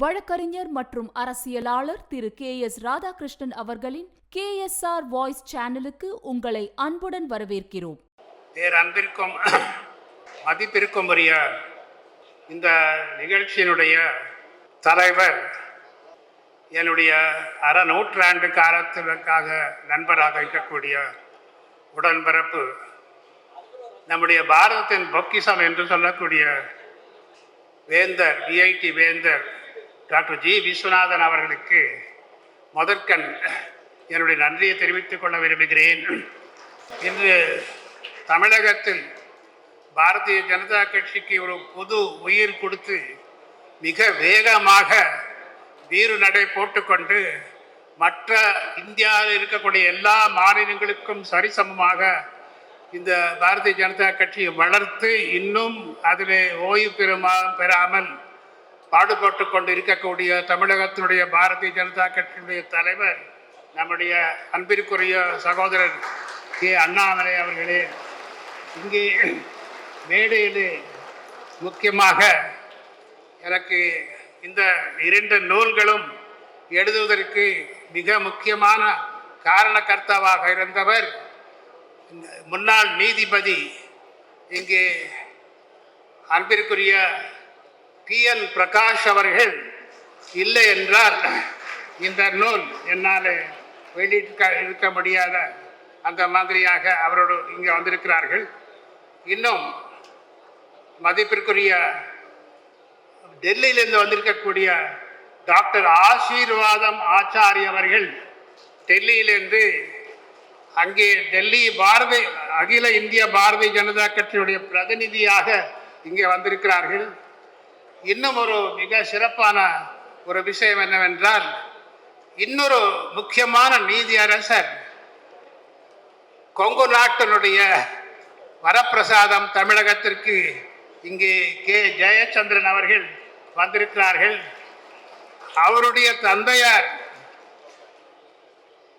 வழக்கறிஞர் மற்றும் அரசியலாளர் திரு கே எஸ் ராதாகிருஷ்ணன் அவர்களின் கே எஸ் ஆர் வாய்ஸ் சேனலுக்கு உங்களை அன்புடன் வரவேற்கிறோம். அன்பிற்கும் மதிப்பிற்கும் உரிய இந்த நிகழ்ச்சியினுடைய தலைவர் என்னுடைய அற நூற்றாண்டு காலத்திற்காக நண்பராக இருக்கக்கூடிய உடன்பிறப்பு நம்முடைய பாரதத்தின் பொக்கிசம் என்று சொல்லக்கூடிய வேந்தர் விஐடி வேந்தர் டாக்டர் ஜி விஸ்வநாதன் அவர்களுக்கு முதற்கண் என்னுடைய நன்றியை தெரிவித்துக் கொள்ள விரும்புகிறேன். இன்று தமிழகத்தில் பாரதிய ஜனதா கட்சிக்கு ஒரு புது உயிர் கொடுத்து மிக வேகமாக வீறு நடை போட்டுக்கொண்டு மற்ற இந்தியாவில் இருக்கக்கூடிய எல்லா மாநிலங்களுக்கும் சரிசமமாக இந்த பாரதிய ஜனதா கட்சியை வளர்த்து இன்னும் அதில் ஓய்வு பெறுமா பெறாமல் பாடுபட்டு கொண்டு இருக்கக்கூடிய தமிழகத்தினுடைய பாரதிய ஜனதா கட்சியினுடைய தலைவர் நம்முடைய அன்பிற்குரிய சகோதரர் கே. அண்ணாமலை அவர்களே இங்கே மேடையிலே முக்கியமாக எனக்கு இந்த இரண்டு நூல்களும் எழுதுவதற்கு மிக முக்கியமான காரணகர்த்தாவாக இருந்தவர் முன்னாள் நீதிபதி இங்கே அன்பிற்குரிய பி என் பிரகாஷ் அவர்கள் இல்லை என்றால் இந்த நூல் என்னால் வெளியிட்டு இருக்க முடியாத அந்த மாதிரியாக அவரோடு இங்கே வந்திருக்கிறார்கள். இன்னும் மதிப்பிற்குரிய டெல்லியிலிருந்து வந்திருக்கக்கூடிய டாக்டர் ஆசீர்வாதம் ஆச்சாரி அவர்கள் டெல்லியிலிருந்து அங்கே டெல்லி பாரதி அகில இந்திய பாரதிய ஜனதா கட்சியுடைய பிரதிநிதியாக இங்கே வந்திருக்கிறார்கள். இன்னும் ஒரு மிக சிறப்பான ஒரு விஷயம் என்னவென்றால் இன்னொரு முக்கியமான நீதியரசர் கொங்கு நாட்டினுடைய வரப்பிரசாதம் தமிழகத்திற்கு இங்கே கே. ஜெயச்சந்திரன் அவர்கள் வந்திருக்கிறார்கள். அவருடைய தந்தையார்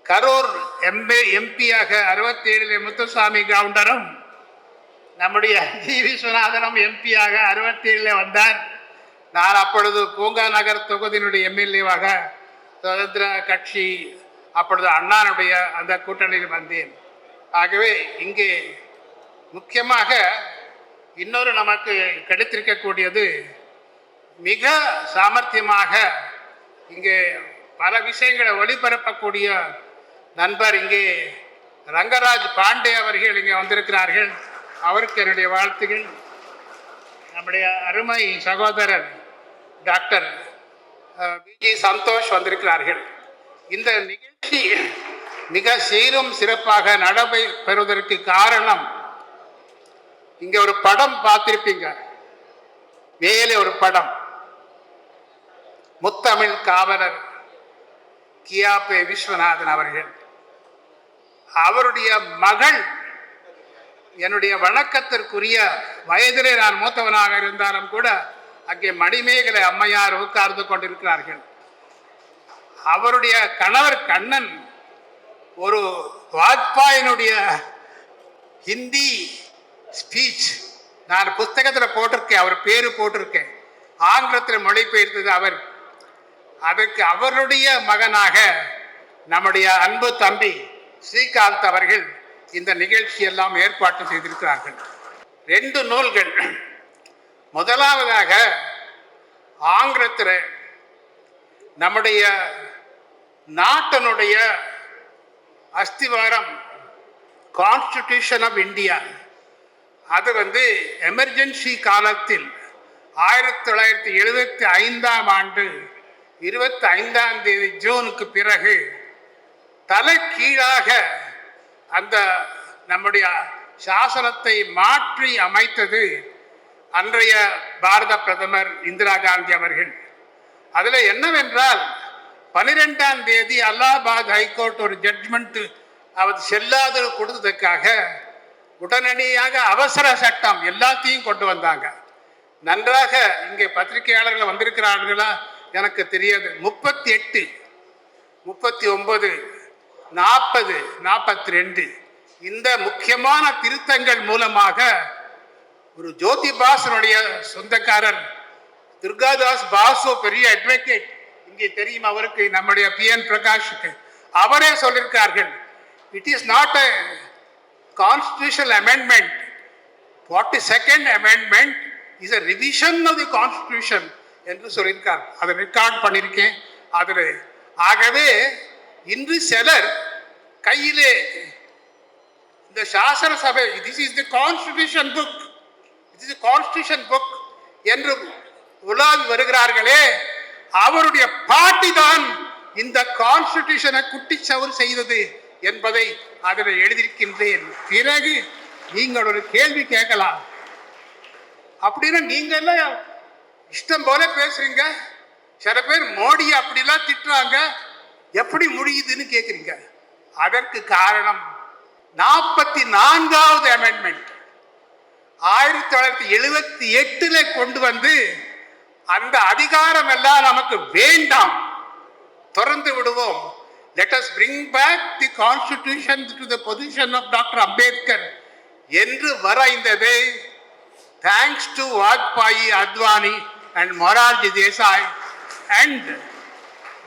கரூர் எம்பி எம்பியாக அறுபத்தி ஏழில் முத்துசாமி கவுண்டரும் நம்முடைய ஜி விஸ்வநாதனும் எம்பியாக அறுபத்தி ஏழில் வந்தார். நான் அப்பொழுது பூங்கா நகர் தொகுதியினுடைய எம்எல்ஏவாக சுதந்திர கட்சி அப்பொழுது அண்ணானுடைய அந்த கூட்டணியில் வந்தேன். ஆகவே இங்கே முக்கியமாக இன்னொரு நமக்கு கிடைத்திருக்கக்கூடியது மிக சாமர்த்தியமாக இங்கே பல விஷயங்களை ஒளிபரப்பக்கூடிய நண்பர் இங்கே ரங்கராஜ் பாண்டே அவர்கள் இங்கே வந்திருக்கிறார்கள். அவருக்கு என்னுடைய வாழ்த்துகள். நம்முடைய அருமை சகோதரர் டாக்டர் விஜி சந்தோஷ் வந்திருக்கிறார்கள். இந்த நிகழ்ச்சி மிக சீரும் சிறப்பாக நடமை பெறுவதற்கு காரணம் இங்கே ஒரு படம் பார்த்திருப்பீங்க. மேலே ஒரு படம். முத்தமிழ் காவலர் கியாபே விஸ்வநாதன் அவர்கள். அவருடைய மகள் என்னுடைய வணக்கத்திற்குரிய வயதிலே நான் மூத்தவனாக இருந்தாலும் கூட அங்கே மணிமேகலை அம்மையார் உட்கார்ந்து கொண்டிருக்கிறார்கள். அவருடைய கணவர் கண்ணன் ஒரு வாஜ்பாயினுடைய ஹிந்தி ஸ்பீச் நான் புஸ்தகத்தில் போட்டிருக்கேன் அவர் பேர் போட்டிருக்கேன். ஆங்கிலத்தில் மொழிபெயர்த்தது அவர். அதற்கு அவருடைய மகனாக நம்முடைய அன்பு தம்பி ஸ்ரீகாந்த் அவர்கள் இந்த நிகழ்ச்சி எல்லாம் ஏற்பாடு செய்திருக்கிறார்கள். ரெண்டு நூல்கள். முதலாவதாக ஆங்கிலத்தில் நம்முடைய நாட்டினுடைய அஸ்திவாரம் கான்ஸ்டிடியூஷன் ஆஃப் இந்தியா அது வந்து எமர்ஜென்சி காலத்தில் ஆயிரத்தி தொள்ளாயிரத்தி எழுபத்தி ஐந்தாம் ஆண்டு இருபத்தி ஐந்தாம் தேதி ஜூனுக்கு பிறகு தலை கீழாக அந்த நம்முடைய சாசனத்தை மாற்றி அமைத்தது அன்றைய பாரத பிரதமர் இந்திரா காந்தி அவர்கள். அதில் என்னவென்றால் பனிரெண்டாம் தேதி அல்லாபாத் ஹைகோர்ட் ஒரு ஜட்மெண்ட் அவர் செல்லாத கொடுத்ததுக்காக உடனடியாக அவசர சட்டம் எல்லாத்தையும் கொண்டு வந்தாங்க. நன்றாக இங்கே பத்திரிகையாளர்கள் வந்திருக்கிறார்களா? எனக்கு தெரியாது. முப்பத்தி எட்டு முப்பத்தி ஒன்பது நாற்பது நாற்பத்தி ரெண்டு இந்த முக்கியமான திருத்தங்கள் மூலமாக ஒரு ஜோதி பாசனுடைய சொந்தக்காரர் துர்காதாஸ் பாசு பெரிய அட்வொகேட் இங்கே தெரியும் அவருக்கு நம்முடைய பி என் பிரகாஷுக்கு. அவரே சொல்லியிருக்கார்கள் it is not a constitutional amendment forty second amendment is a revision of the constitution என்று சொல்லியிருக்கார். அதை ரெக்கார்ட் பண்ணியிருக்கேன். அதில் ஆகவே இன்று சிலர் கையிலே இந்த சாசன சபை this is the constitution book இது கான்ஸ்டியூஷன் புக் என்று உலாவி வருகிறார்களே அவருடைய பாட்டி தான் இந்த கான்ஸ்டியூஷனை குட்டிச்சவர் செய்தது என்பதை அதில் எழுதியிருக்கின்றேன். பிறகு நீங்கள் ஒரு கேள்வி கேட்கலாம். அப்படின்னா நீங்க எல்லாம் இஷ்டம் போல பேசுறீங்க? சில பேர் மோடி அப்படிலாம் திட்டுறாங்க. எப்படி முடியுதுன்னு கேட்குறீங்க? அதற்கு காரணம் நாற்பத்தி நான்காவது அமெண்ட்மெண்ட் ஆயிரத்தி தொள்ளாயிரத்தி எழுபத்தி எட்டுல கொண்டு வந்து அந்த அதிகாரம் எல்லாம் நமக்கு வேண்டாம். திறந்து விடுவோம். Let us bring back the constitution to the position of doctor Ambedkar என்று வரைந்தது thanks to Vajpayee Advani and Morarji Desai and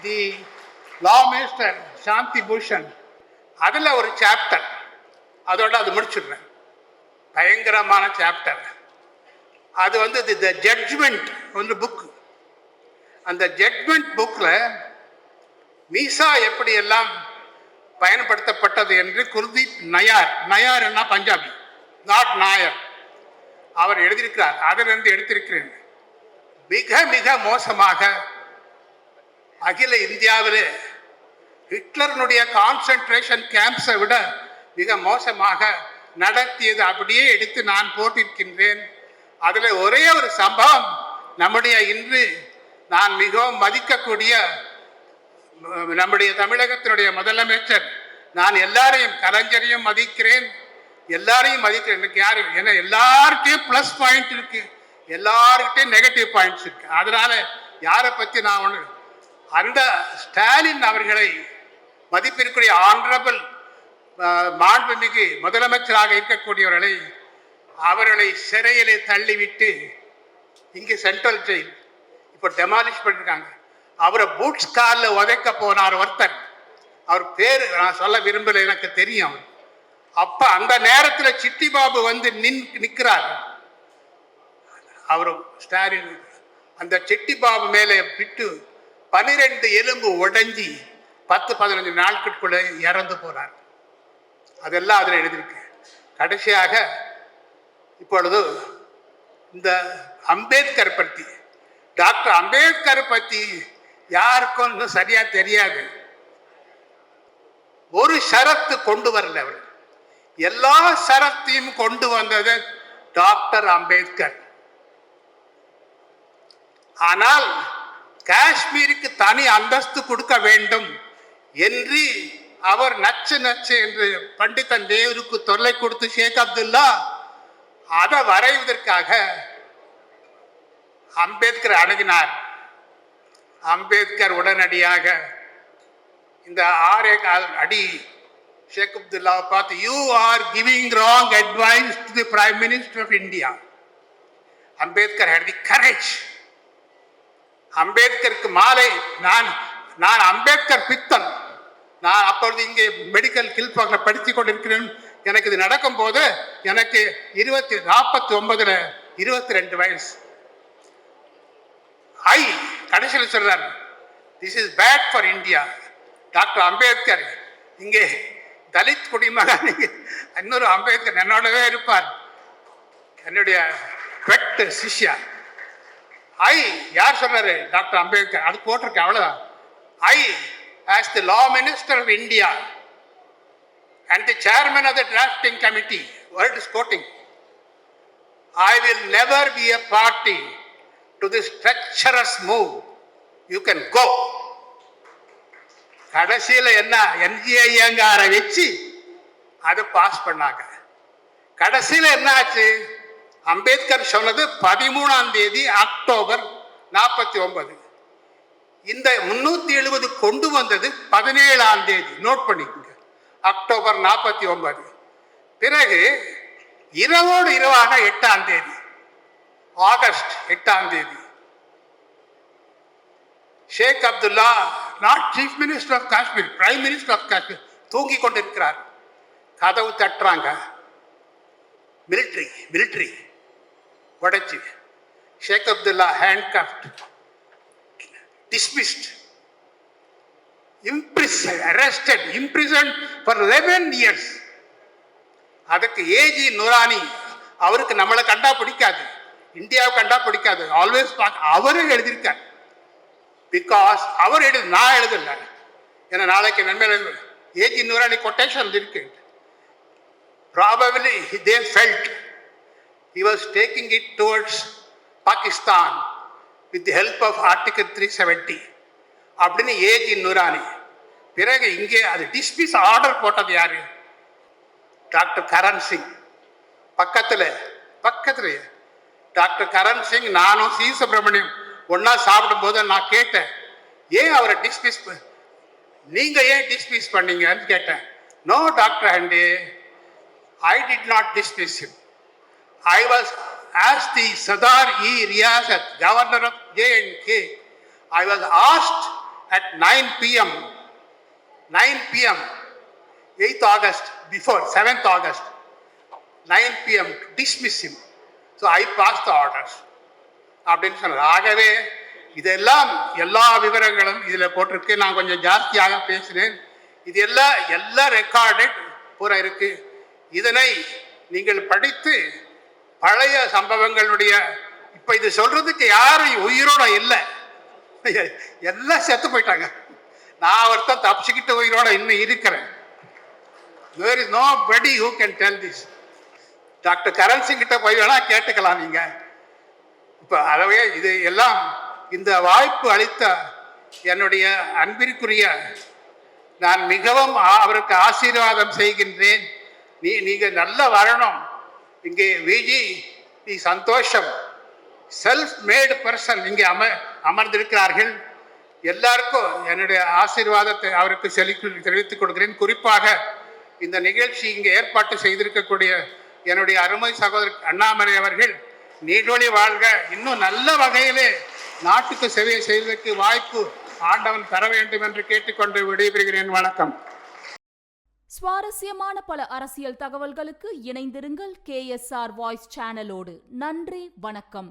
the law minister Shanti Bhushan அதில் ஒரு சாப்டர் அதோட அது முடிச்சிடுறேன். பயங்கரமான சாப்டர் அது வந்து த ஜட்ஜ்மெண்ட் வந்து புக்கு அந்த ஜட்ஜ்மெண்ட் புக்கில் மீசா எப்படியெல்லாம் பயன்படுத்தப்பட்டது என்று குல்தீப் நயார் நயார் என்ன பஞ்சாபி? நாட் நாயர். அவர் எழுதியிருக்கிறார் அதிலிருந்து எடுத்திருக்கிறேன். மிக மிக மோசமாக அகில இந்தியாவிலே ஹிட்லருடைய கான்சென்ட்ரேஷன் கேம்ப்ஸை விட மிக மோசமாக நடத்தியது. அப்படியே எடுத்து நான் போட்டிருக்கின்றேன். அதில் ஒரே ஒரு சம்பவம். நம்முடைய இன்று நான் மிகவும் மதிக்கக்கூடிய நம்முடைய தமிழகத்தினுடைய முதலமைச்சர். நான் எல்லாரையும் கலைஞரையும் மதிக்கிறேன். எல்லாரையும் மதிக்கிறேன். எனக்கு யாரு ஏன்னா எல்லார்கிட்டையும் ப்ளஸ் பாயிண்ட் இருக்கு. எல்லார்கிட்டையும் நெகட்டிவ் பாயிண்ட்ஸ் இருக்கு. அதனால யாரை பற்றி நான் ஒன்று அந்த ஸ்டாலின் அவர்களை மதிப்பிற்குரிய ஆனரபிள் மாண்புமிகு முதலமைச்சராக இருக்கக்கூடியவர்களை அவர்களை சிறையிலே தள்ளிவிட்டு இங்கே சென்ட்ரல் ஜெயில் இப்போ டெமாலிஷ் பண்ணிருக்காங்க. அவரை பூட்ஸ் காலில் உதைக்க போனார் ஒருத்தர். அவர் பேர் நான் சொல்ல விரும்பல எனக்கு தெரியும் அவர். அப்போ அந்த நேரத்தில் சிட்டி பாபு வந்து நின் நிற்கிறார் அவர் ஸ்டாலின் அந்த சிட்டி பாபு மேலே விட்டு பனிரெண்டு எலும்பு உடைஞ்சி பத்து பதினஞ்சு நாட்களுக்குள்ளே இறந்து போனார். அதெல்லாம் அதில் எழுதியிருக்கு. கடைசியாக இப்பொழுது இந்த அம்பேத்கர் பற்றி டாக்டர் அம்பேத்கர் பற்றி யாருக்கும் இன்னும் சரியா தெரியாது. ஒரு ஷரத்து கொண்டு வரல அவர். எல்லா ஷரத்தையும் கொண்டு வந்தது டாக்டர் அம்பேத்கர். ஆனால் காஷ்மீருக்கு தனி அந்தஸ்து கொடுக்க வேண்டும் என்று அவர் நச்சு நச்சு என்று பண்டிதன் நேருக்கு தொல்லை கொடுத்து ஷேக் அப்துல்லா அதை வரைவதற்காக அம்பேத்கர் அணுகினார். அம்பேத்கர் உடனடியாக இந்த ஆரே கால் அடி ஷேக் அப்துல்லாவை பார்த்து you are giving wrong advice to the prime minister of India Ambedkar had the courage அம்பேத்கருக்கு மாலை நான் நான் அம்பேத்கர் பித்தன். நான் அப்பொழுது இங்கே மெடிக்கல் கில்பாக்கில் படித்து கொண்டிருக்கிறேன் எனக்கு இது நடக்கும் போது எனக்கு இருபத்தி நாற்பத்தி ஒன்பதுல இருபத்தி ரெண்டு வயசு. ஐ கடைசியில் சொல்றார் this is bad for India doctor Ambedkar இங்கே தலித் குடிமகன் இன்னொரு அம்பேத்கர் என்னோடவே இருப்பார். என்னுடைய பெட் சிஷ்யா. ஐ யார் சொல்றாரு? டாக்டர் அம்பேத்கர் அது போட்டிருக்கேன் அவ்வளோதான் I as the law minister of India and the chairman of the drafting committee world sporting coating I will never be a party to the treacherous move you can go கடைசியில் என்ன? என்ஜிஐயங்காரை வச்சு அதை pass பண்ணாங்க. கடைசியில் என்ன ஆச்சு? அம்பேத்கர் சொன்னது பதிமூணாம் தேதி அக்டோபர் நாற்பத்தி ஒன்பது. இந்த முன்னூத்தி எழுபது கொண்டு வந்தது பதினேழாம் தேதி. நோட் பண்ணிக்கோங்க. அக்டோபர் நாற்பத்தி ஒன்பது. பிறகு இரவோடு இரவாக எட்டாம் தேதி. ஆகஸ்ட் எட்டாம் தேதி. Sheikh Abdullah not chief minister of Kashmir prime minister of Kashmir தூங்கி கொண்டிருக்கிறார். கதவு தட்டுறாங்க. மிலிட்ரி மிலிட்ரி உடைச்சி. Sheikh Abdullah hand craft dismissed, imprisoned, arrested, imprisoned for 11 years. அதுக்கு ஏஜி நுரானி அவருக்கு நம்மளை கண்டா பிடிக்காது. இந்தியாவை கண்டா பிடிக்காது. ஆல்வேஸ் பார்க்க அவரே எழுதியிருக்கார். பிகாஸ் அவர் எழுது நான் எழுதல. ஏன்னா நாளைக்கு நன்மையில் ஏஜி நுரானி கொட்டேஷன் இருக்கு. Probably they felt he was taking it towards Pakistan with help of article three seventy அப்படின்னு ஏஜி நூரானி பிறகு இங்கே அது டிஸ்மிஸ் ஆர்டர் போட்டது யார்? டாக்டர் கரண் சிங் பக்கத்தில் பக்கத்தில் டாக்டர் கரண் சிங் நானும் சி சுப்பிரமணியம் ஒன்றா சாப்பிடும்போது நான் கேட்டேன் ஏன் அவரை டிஸ்மிஸ் நீங்கள் ஏன் டிஸ்மிஸ் பண்ணீங்கன்னு கேட்டேன். No doctor Hande I did not dismiss I was as the Sadar E E. Riyasat, governor JNK. I was asked at 9 p.m., 9 p.m., 8th August, before 7th August, 9 p.m. to dismiss him. So I passed the orders. அப்படின்னு சொன்னார் ஆகவே இதெல்லாம் எல்லா விவரங்களும் இதில் போட்டிருக்கு நான் கொஞ்சம் ஜாஸ்தியாக பேசினேன் இது எல்லாம் எல்லாம் ரெக்கார்டட் பூரா இருக்கு இதனை நீங்கள் படித்து பழைய சம்பவங்களுடைய இப்ப இது சொல்றதுக்கு யாரும் உயிரோட இல்லை. எல்லாம் செத்து போயிட்டாங்க. நான் ஒருத்தன் தப்பிச்சுக்கிட்டு உயிரோட இன்னும் இருக்கிறேன். Where is nobody who can tell this doctor Karan Singh கிட்ட போய் வேணா கேட்டுக்கலாம் நீங்க. இப்ப அளவே இது எல்லாம் இந்த வாய்ப்பு அளித்த என்னுடைய அன்பிற்குரிய நான் மிகவும் அவருக்கு ஆசீர்வாதம் செய்கின்றேன். நீ நீங்க நல்லா வரணும். இங்கே விஜி நீ சந்தோஷம். செல்ஃப் மேடு பர்சன் இங்கே அம அமர்ந்திருக்கிறார்கள். எல்லாருக்கும் என்னுடைய ஆசீர்வாதத்தை அவருக்கு செலுத்தி தெரிவித்துக் கொடுக்கிறேன் குறிப்பாக இந்த நிகழ்ச்சி இங்கே ஏற்பாட்டு செய்திருக்கக்கூடிய என்னுடைய அருமை சகோதரர் அண்ணாமலை அவர்கள் நீடொழி வாழ்க. இன்னும் நல்ல வகையிலே நாட்டுக்கு சேவை செய்வதற்கு வாய்ப்பு ஆண்டவன் தர வேண்டும் என்று கேட்டுக்கொண்டு விடைபெறுகிறேன். வணக்கம். சுவாரஸ்யமான பல அரசியல் தகவல்களுக்கு இணைந்திருங்கள் கேஎஸ்ஆர் வாய்ஸ் சேனலோடு. நன்றி வணக்கம்.